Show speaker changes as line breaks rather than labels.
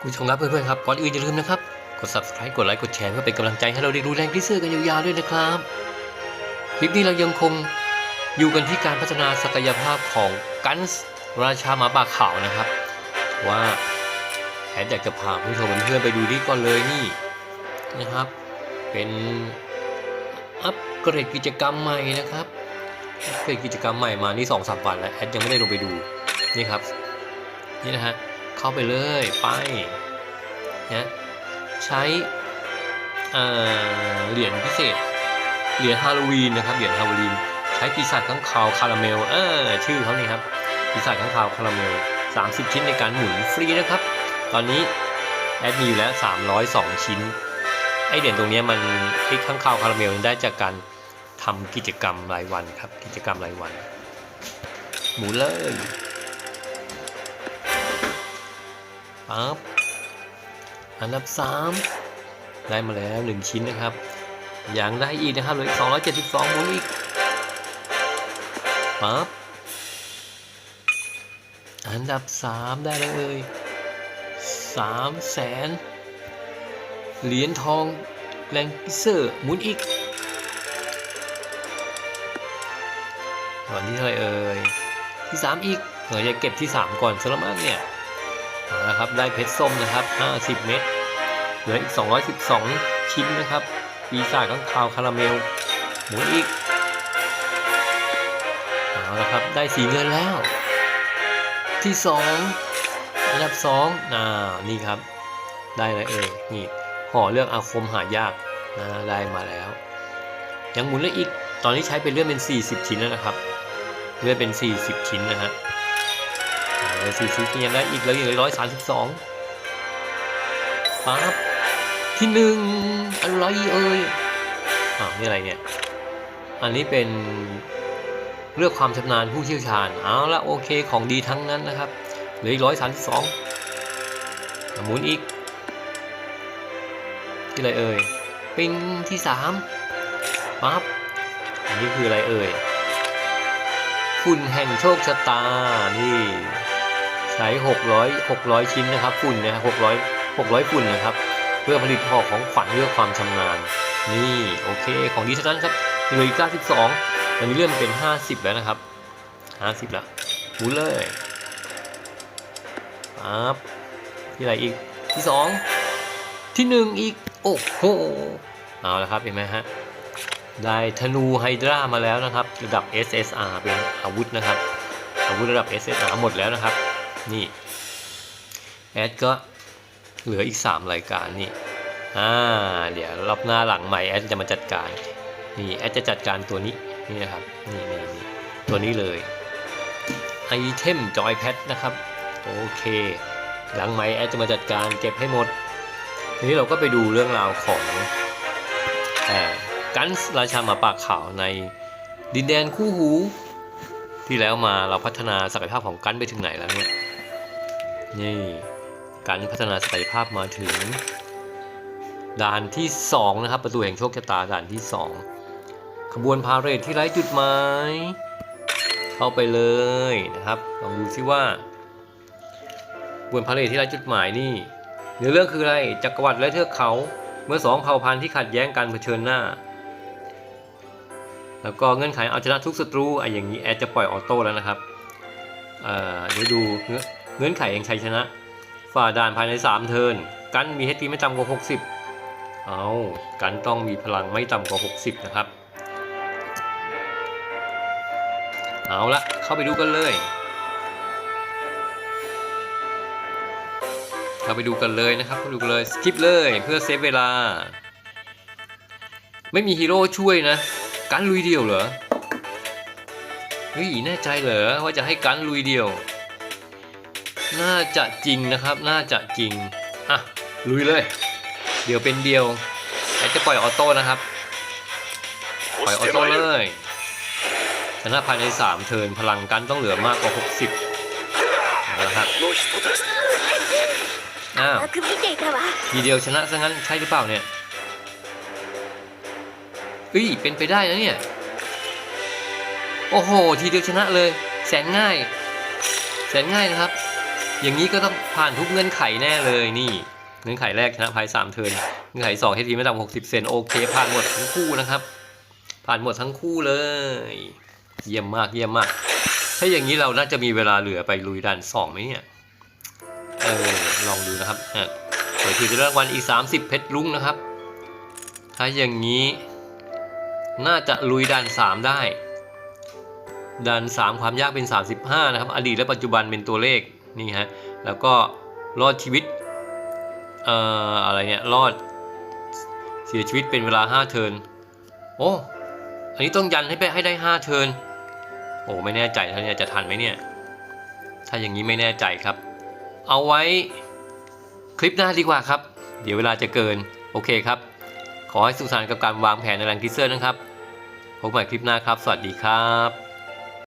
คุณผู้ชมครับเพื่อนๆครับก่อนอื่นอย่าลืมนะครับกด subscribe กดไลค์กดแชร์เพื่อเป็นกำลังใจให้เราได้ดูแรงที่เสื้อกันยาวๆด้วยนะครับคลิปนี้เรายังคงอยู่กันที่การพัฒนาศักยภาพของกันส์ราชาหมาป่าขาวนะครับ ว่าแอดอยากจะพาคุณผู้ชมเพื่อนๆไปดูนี่ก่อนเลยนี่นะครับ เป็นอัปเกรดกิจกรรมใหม่นะครับอัปเกรดกิจกรรมใหม่มานี่สองสามวันแล้วแอดยังไม่ได้ลงไปดูนี่ครับนี่นะฮะ เข้าไปเลยไปนะใช้เหรียญพิเศษ เหรียญฮาโลวีนนะครับเหรียญฮาโลวีนใช้ปีศาจข้างคาวคาราเมลเออชื่อเขานี่ครับปีศาจข้างคาวคาราเมล 30 ชิ้นในการหมุนฟรีนะครับ ตอนนี้แอดมีอยู่แล้ว 302 ชิ้น ไอเหรียญตรงเนี้ยมันไอข้างคาวคาราเมลได้จากการทำกิจกรรมรายวันครับ กิจกรรมรายวัน หมุนเลย ปั๊บอันดับ 3 ได้มาแล้ว 1 ชิ้นนะครับ อยังได้อีกนะครับเหลืออีก272หมุนอีกปั๊บอันดับ 3 ได้แล้วเลย3แสนเหรียญทองแรงพิเซอร์หมุนอีกตอนที่เท่าไหร่เอ่ยที่ 3 อีกเราจะเก็บที่ 3 ก่อนสละมั้งเนี่ย เอาละครับได้เพชรส้มนะครับ 50 เม็ดเหลืออีก 212 ชิ้นนะครับ ปีศาจข้างคาวคาราเมล หมุนอีก เอาละครับ ได้สีเงินแล้ว ที่สองอันดับสองอ่านี่ครับ ได้เลยเอ่ยนี่ห่อเรื่องอาคมหายากนะได้มาแล้ว ยังหมุนได้อีก ตอนนี้ใช้เป็นเลื่อนเป็น 40 ชิ้นแล้วนะครับ เลื่อนเป็น 40 ชิ้นนะฮะ เลย40ชิ้นยังได้อีกแล้วยังเหลือ132ปั๊บที่หนึ่งอะไรเอ่ยอ้าวนี่อะไรเนี่ย อันนี้เป็นเลือกความชำนาญผู้เชี่ยวชาญเอาละโอเคของดีทั้งนั้นนะครับเหลืออีกร้อยสามสิบสองหมุนอีก ที่อะไรเอ่ยปิงที่สามปั๊บอันนี้คืออะไรเอ่ยฝุ่นแห่งโชคชะตา นี่ ใช้ 600 600 ชิ้นนะครับฝุ่นนะครับ600 600ฝุ่นนะครับ เพื่อผลิตห่อของขวัญเพื่อความชำนาญ นี่โอเคของดีเท่านั้นครับเหลืออีก92อันนี้เลื่อนเป็น 50 แล้วนะครับ 50 แล้วหมุนเลยปั๊บที่ไหนอีกที่ 2 ที่ 1 อีก โอ้โหเอาละครับเห็นไหมฮะได้ธนูไฮดรามาแล้วนะครับ ระดับ SSR เป็นอาวุธนะครับ อาวุธระดับ SSR หมดแล้วนะครับ นี่แอดก็เหลืออีก 3 รายการนี่อ่าเดี๋ยวรอบหน้าหลังใหม่แอดจะมาจัดการนี่แอดจะจัดการตัวนี้นี่นะครับนี่นี่นี่ตัวนี้เลยไอเทมจอยแพดนะครับโอเค หลังใหม่แอดจะมาจัดการเก็บให้หมด ทีนี้เราก็ไปดูเรื่องราวของแกันส์ราชาหมาป่าขาวในดินแดนคู่หู ที่แล้วมาเราพัฒนาศักยภาพของกันไปถึงไหนแล้วเนี่ย นี่การพัฒนาศักยภาพมาถึง ด่านที่ 2 นะครับ ประตูแห่งโชคชะตาด่านที่ 2 ขบวนพาเรดที่ไร้จุดหมายเข้าไปเลยนะครับลองดูซิว่าขบวนพาเรดที่ไร้จุดหมายนี่เนื้อเรื่องคืออะไรจักรวรรดิและเทือกเขาเมื่อสองเผ่าพันธุ์ที่ขัดแย้งกันเผชิญหน้า แล้วก็เงื่อนไขเอาชนะทุกศัตรูไอ้อย่างนี้แอดจะปล่อยออโต้แล้วนะครับเดี๋ยวดูเงื่อ เงื่อนไขแห่งชัยชนะ ฝ่าด่านภายใน 3 เทิร์นกันมี HP ไม่ต่ำกว่า 60 เอากันต้องมีพลังไม่ต่ำกว่า 60 นะครับ เอาละเข้าไปดูกันเลย เข้าไปดูกันเลยนะครับเข้าไปดูกันเลยสกิปเลยเพื่อเซฟเวลา ไม่มีฮีโร่ช่วยนะ กันลุยเดียวเหรอเฮ้ยแน่ใจเหรอว่าจะให้กันลุยเดียว น่าจะจริงนะครับ น่าจะจริง อะ ลุยเลย เดี๋ยวเป็นเดียวแอดจะปล่อยออโต้นะครับ ปล่อยออโต้เลยชนะภายใน 3 เทินพลังกันต้องเหลือมากกว่า 60นะครับอ้าวทีเดียวชนะซะงั้นใช่หรือเปล่าเนี่ยอุ้ยเป็นไปได้นะเนี่ย โอ้โห ทีเดียวชนะเลย แสนง่าย แสนง่ายนะครับ อย่างนี้ก็ต้องผ่านทุกเงื่อนไขแน่เลยนี่ เงื่อนไขแรกชนะภายสามเทิร์นเงื่อนไขสองให้ทีมไม่ต่ำหกสิบเซนโอเค ผ่านหมดทั้งคู่นะครับ ผ่านหมดทั้งคู่เลย เยี่ยมมากเยี่ยมมาก ถ้าอย่างนี้เราน่าจะมีเวลาเหลือไปลุยด่านสองไหมเนี่ยเออลองดูนะครับอะเปิดทีจะรางวัลอีก30เพชรลุ้งนะครับ ถ้าอย่างนี้ น่าจะลุยด่าน3ได้ด่าน3ความยากเป็น35นะครับ อดีตและปัจจุบันเป็นตัวเลข นี่ฮะแล้วก็รอดชีวิตเอ่ออะไรเนี่ยรอดเสียชีวิตเป็นเวลา 5 เทิร์นโอ้อันนี้ต้องยันให้ไปให้ได้ 5 เทิร์นโอ้ไม่แน่ใจท่านเนี่ยจะทันไหมเนี่ยถ้าอย่างนี้ไม่แน่ใจครับ เอาไว้คลิปหน้าดีกว่าครับ เดี๋ยวเวลาจะเกินโอเคครับ ขอให้สุขสันต์กับการวางแผนในแรงคิเซอร์นะครับพบใหม่คลิปหน้าครับ สวัสดีครับ